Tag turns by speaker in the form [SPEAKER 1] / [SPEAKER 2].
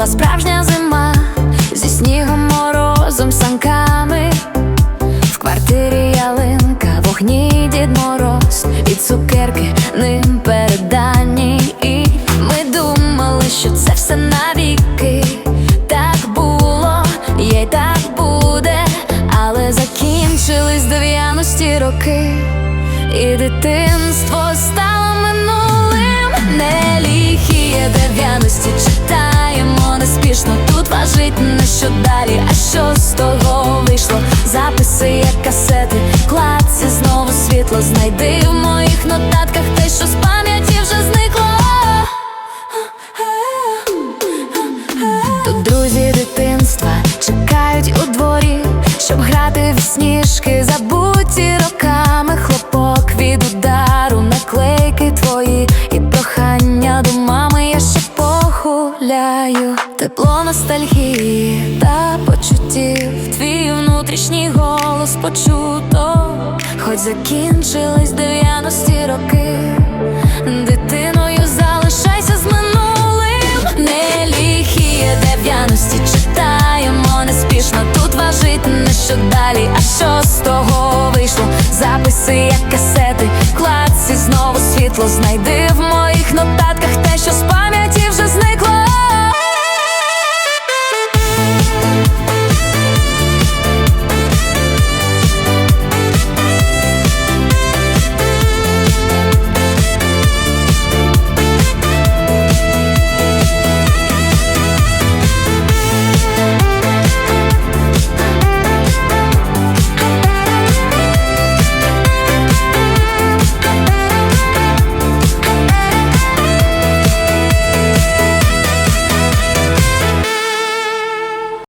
[SPEAKER 1] була справжня зима зі снігом, морозом, санками. В квартирі ялинка, вогні Дід Мороз і цукерки ним передані. І ми думали, що це все навіки. Так було, є й так буде, але закінчились дев'яності роки, і дитинство стало Тут на що далі, а що з того вийшло. Записи, як касети, кладці знову світло. Знайди в моїх нотатках те, що з пам'яті вже зникло. Тут друзі дитинства чекають у дворі, щоб грати в сніжки, Тепло ностальгії та почуттів, твій внутрішній голос почуто, хоч закінчились дев'яності роки, дитиною залишайся з минулим, не ліхіє дев'яності читаємо неспішно. Тут важить не що далі, а що з того вийшло. Записи, як касети, кладці знову світло. Знайди в моїх нотатках те, що з пам'яті